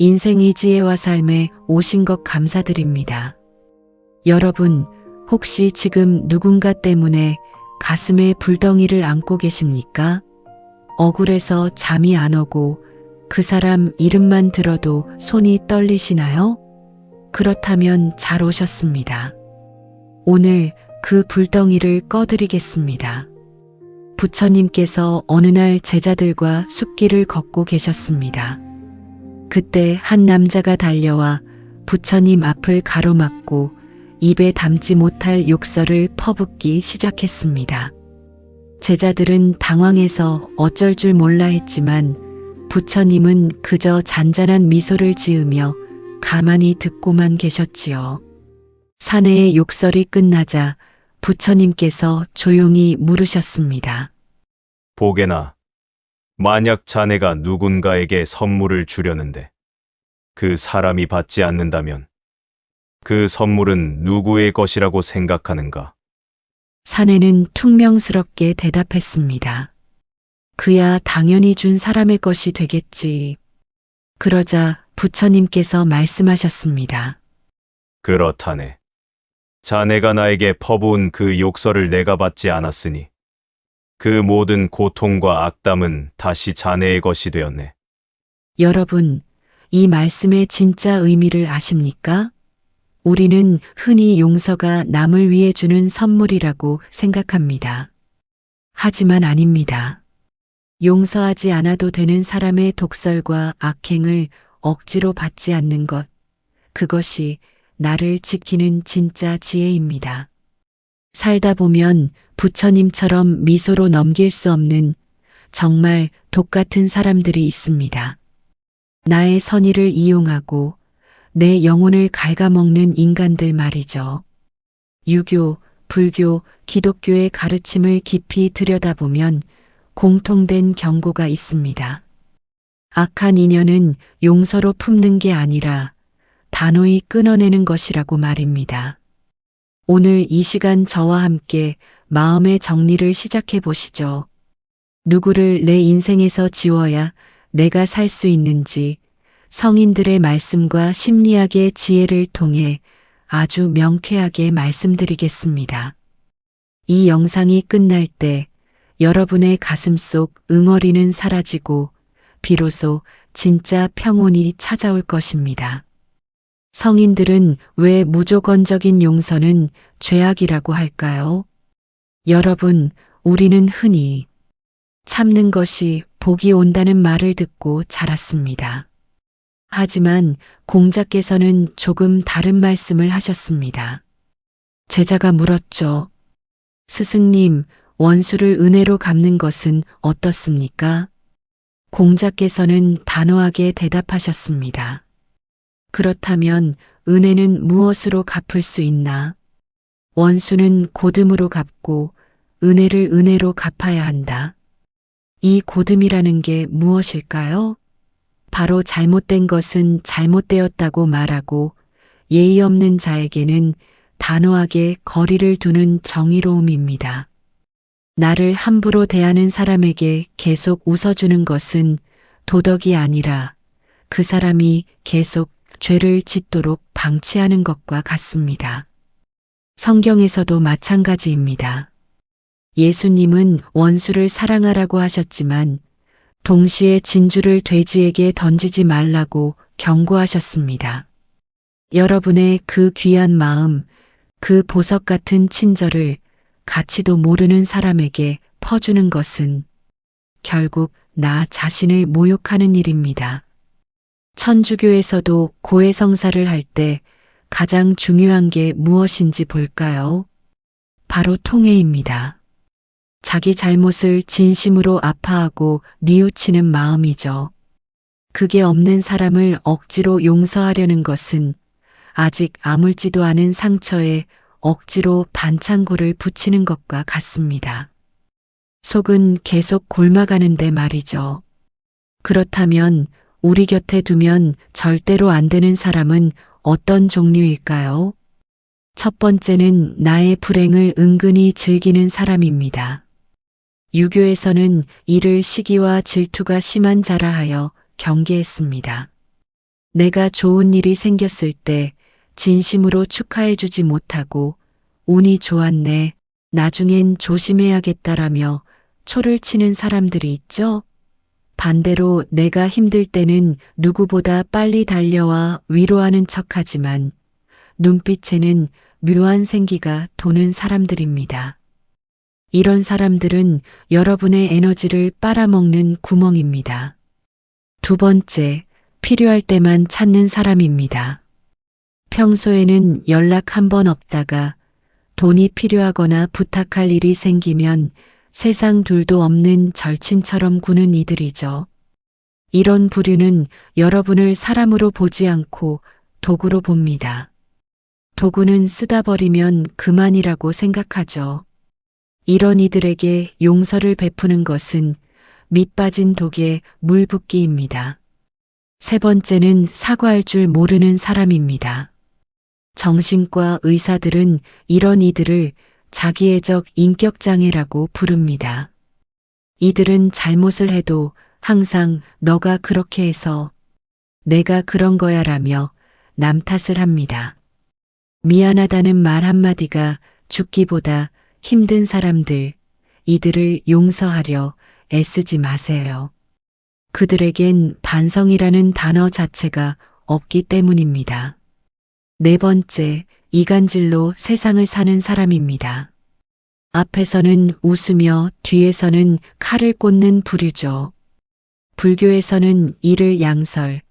인생이 지혜와 삶에 오신 것 감사드립니다. 여러분, 혹시 지금 누군가 때문에 가슴에 불덩이를 안고 계십니까? 억울해서 잠이 안 오고 그 사람 이름만 들어도 손이 떨리시나요? 그렇다면 잘 오셨습니다. 오늘 그 불덩이를 꺼드리겠습니다. 부처님께서 어느 날 제자들과 숲길을 걷고 계셨습니다. 그때 한 남자가 달려와 부처님 앞을 가로막고 입에 담지 못할 욕설을 퍼붓기 시작했습니다. 제자들은 당황해서 어쩔 줄 몰라 했지만 부처님은 그저 잔잔한 미소를 지으며 가만히 듣고만 계셨지요. 사내의 욕설이 끝나자 부처님께서 조용히 물으셨습니다. 보게나, 만약 자네가 누군가에게 선물을 주려는데 그 사람이 받지 않는다면 그 선물은 누구의 것이라고 생각하는가? 사내는 퉁명스럽게 대답했습니다. 그야 당연히 준 사람의 것이 되겠지. 그러자 부처님께서 말씀하셨습니다. 그렇다네. 자네가 나에게 퍼부은 그 욕설을 내가 받지 않았으니 그 모든 고통과 악담은 다시 자네의 것이 되었네. 여러분, 이 말씀의 진짜 의미를 아십니까? 우리는 흔히 용서가 남을 위해 주는 선물이라고 생각합니다. 하지만 아닙니다. 용서하지 않아도 되는 사람의 독설과 악행을 억지로 받지 않는 것, 그것이 나를 지키는 진짜 지혜입니다. 살다 보면 부처님처럼 미소로 넘길 수 없는 정말 독 같은 사람들이 있습니다. 나의 선의를 이용하고 내 영혼을 갉아먹는 인간들 말이죠. 유교, 불교, 기독교의 가르침을 깊이 들여다보면 공통된 경고가 있습니다. 악한 인연은 용서로 품는 게 아니라 단호히 끊어내는 것이라고 말입니다. 오늘 이 시간 저와 함께 마음의 정리를 시작해 보시죠. 누구를 내 인생에서 지워야 내가 살 수 있는지 성인들의 말씀과 심리학의 지혜를 통해 아주 명쾌하게 말씀드리겠습니다. 이 영상이 끝날 때 여러분의 가슴 속 응어리는 사라지고 비로소 진짜 평온이 찾아올 것입니다. 성인들은 왜 무조건적인 용서는 죄악이라고 할까요? 여러분, 우리는 흔히 참는 것이 복이 온다는 말을 듣고 자랐습니다. 하지만 공자께서는 조금 다른 말씀을 하셨습니다. 제자가 물었죠. 스승님, 원수를 은혜로 갚는 것은 어떻습니까? 공자께서는 단호하게 대답하셨습니다. 그렇다면 은혜는 무엇으로 갚을 수 있나? 원수는 고듬으로 갚고 은혜를 은혜로 갚아야 한다. 이 고듬이라는 게 무엇일까요? 바로 잘못된 것은 잘못되었다고 말하고 예의 없는 자에게는 단호하게 거리를 두는 정의로움입니다. 나를 함부로 대하는 사람에게 계속 웃어주는 것은 도덕이 아니라 그 사람이 계속 죄를 짓도록 방치하는 것과 같습니다. 성경에서도 마찬가지입니다. 예수님은 원수를 사랑하라고 하셨지만 동시에 진주를 돼지에게 던지지 말라고 경고하셨습니다. 여러분의 그 귀한 마음, 그 보석 같은 친절을 가치도 모르는 사람에게 퍼주는 것은 결국 나 자신을 모욕하는 일입니다. 천주교에서도 고해성사를 할 때 가장 중요한 게 무엇인지 볼까요? 바로 통회입니다. 자기 잘못을 진심으로 아파하고 뉘우치는 마음이죠. 그게 없는 사람을 억지로 용서하려는 것은 아직 아물지도 않은 상처에 억지로 반창고를 붙이는 것과 같습니다. 속은 계속 골마가는데 말이죠. 그렇다면 우리 곁에 두면 절대로 안 되는 사람은 어떤 종류일까요? 첫 번째는 나의 불행을 은근히 즐기는 사람입니다. 유교에서는 이를 시기와 질투가 심한 자라 하여 경계했습니다. 내가 좋은 일이 생겼을 때 진심으로 축하해 주지 못하고 운이 좋았네. 나중엔 조심해야겠다라며 초를 치는 사람들이 있죠? 반대로 내가 힘들 때는 누구보다 빨리 달려와 위로하는 척 하지만 눈빛에는 묘한 생기가 도는 사람들입니다. 이런 사람들은 여러분의 에너지를 빨아먹는 구멍입니다. 두 번째, 필요할 때만 찾는 사람입니다. 평소에는 연락 한 번 없다가 돈이 필요하거나 부탁할 일이 생기면 세상 둘도 없는 절친처럼 구는 이들이죠. 이런 부류는 여러분을 사람으로 보지 않고 도구로 봅니다. 도구는 쓰다 버리면 그만이라고 생각하죠. 이런 이들에게 용서를 베푸는 것은 밑빠진 독에 물 붓기입니다. 세 번째는 사과할 줄 모르는 사람입니다. 정신과 의사들은 이런 이들을 자기애적 인격장애라고 부릅니다. 이들은 잘못을 해도 항상 너가 그렇게 해서 내가 그런 거야 라며 남 탓을 합니다. 미안하다는 말 한마디가 죽기보다 힘든 사람들, 이들을 용서하려 애쓰지 마세요. 그들에겐 반성이라는 단어 자체가 없기 때문입니다. 네 번째, 이간질로 세상을 사는 사람입니다. 앞에서는 웃으며 뒤에서는 칼을 꽂는 부류죠. 불교에서는 이를 양설,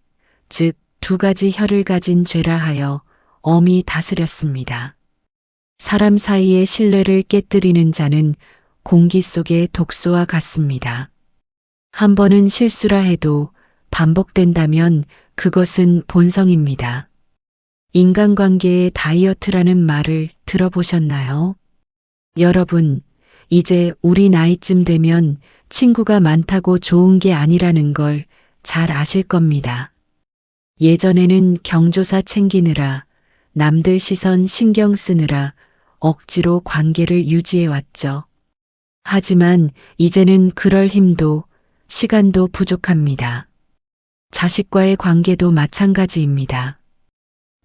즉 두 가지 혀를 가진 죄라 하여 엄히 다스렸습니다. 사람 사이의 신뢰를 깨뜨리는 자는 공기 속의 독소와 같습니다. 한 번은 실수라 해도 반복된다면 그것은 본성입니다. 인간관계의 다이어트라는 말을 들어보셨나요? 여러분, 이제 우리 나이쯤 되면 친구가 많다고 좋은 게 아니라는 걸 잘 아실 겁니다. 예전에는 경조사 챙기느라 남들 시선 신경 쓰느라 억지로 관계를 유지해 왔죠. 하지만 이제는 그럴 힘도 시간도 부족합니다. 자식과의 관계도 마찬가지입니다.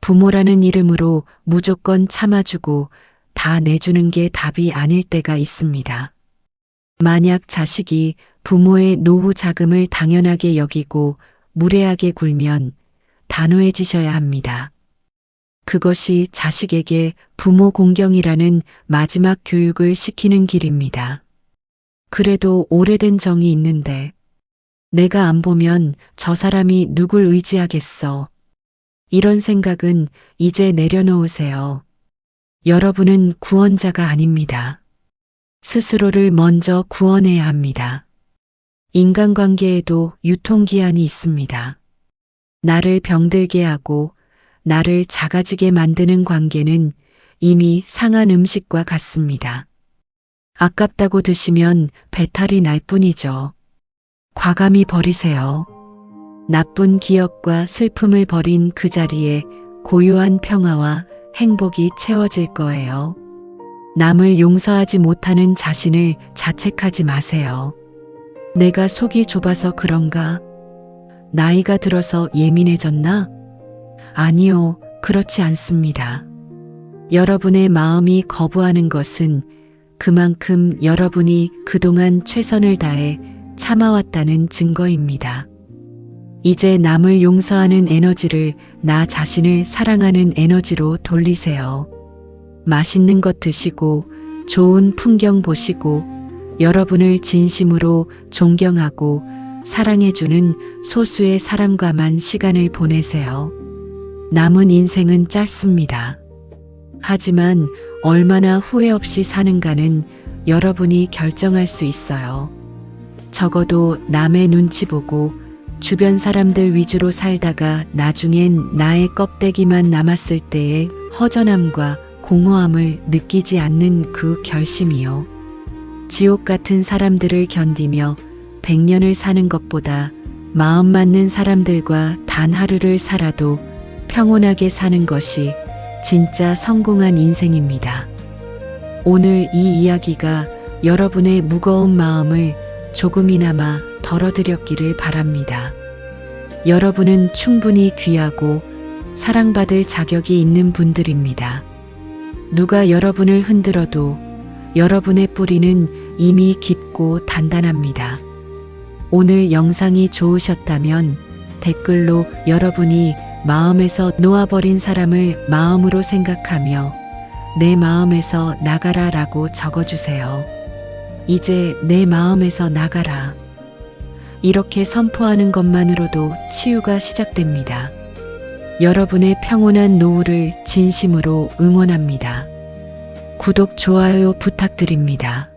부모라는 이름으로 무조건 참아주고 다 내주는 게 답이 아닐 때가 있습니다. 만약 자식이 부모의 노후 자금을 당연하게 여기고 무례하게 굴면 단호해지셔야 합니다. 그것이 자식에게 부모 공경이라는 마지막 교육을 시키는 길입니다. 그래도 오래된 정이 있는데 내가 안 보면 저 사람이 누굴 의지하겠어. 이런 생각은 이제 내려놓으세요. 여러분은 구원자가 아닙니다. 스스로를 먼저 구원해야 합니다. 인간관계에도 유통기한이 있습니다. 나를 병들게 하고 나를 작아지게 만드는 관계는 이미 상한 음식과 같습니다. 아깝다고 드시면 배탈이 날 뿐이죠. 과감히 버리세요. 나쁜 기억과 슬픔을 버린 그 자리에 고요한 평화와 행복이 채워질 거예요. 남을 용서하지 못하는 자신을 자책하지 마세요. 내가 속이 좁아서 그런가? 나이가 들어서 예민해졌나? 아니요, 그렇지 않습니다. 여러분의 마음이 거부하는 것은 그만큼 여러분이 그동안 최선을 다해 참아왔다는 증거입니다. 이제 남을 용서하는 에너지를 나 자신을 사랑하는 에너지로 돌리세요. 맛있는 것 드시고 좋은 풍경 보시고 여러분을 진심으로 존경하고 사랑해주는 소수의 사람과만 시간을 보내세요. 남은 인생은 짧습니다. 하지만 얼마나 후회 없이 사는가는 여러분이 결정할 수 있어요. 적어도 남의 눈치 보고 주변 사람들 위주로 살다가 나중엔 나의 껍데기만 남았을 때의 허전함과 공허함을 느끼지 않는 그 결심이요. 지옥 같은 사람들을 견디며 백년을 사는 것보다 마음 맞는 사람들과 단 하루를 살아도 평온하게 사는 것이 진짜 성공한 인생입니다. 오늘 이 이야기가 여러분의 무거운 마음을 조금이나마 덜어드렸기를 바랍니다. 여러분은 충분히 귀하고 사랑받을 자격이 있는 분들입니다. 누가 여러분을 흔들어도 여러분의 뿌리는 이미 깊고 단단합니다. 오늘 영상이 좋으셨다면 댓글로 여러분이 마음에서 놓아버린 사람을 마음으로 생각하며 내 마음에서 나가라 라고 적어주세요. 이제 내 마음에서 나가라. 이렇게 선포하는 것만으로도 치유가 시작됩니다. 여러분의 평온한 노후를 진심으로 응원합니다. 구독, 좋아요 부탁드립니다.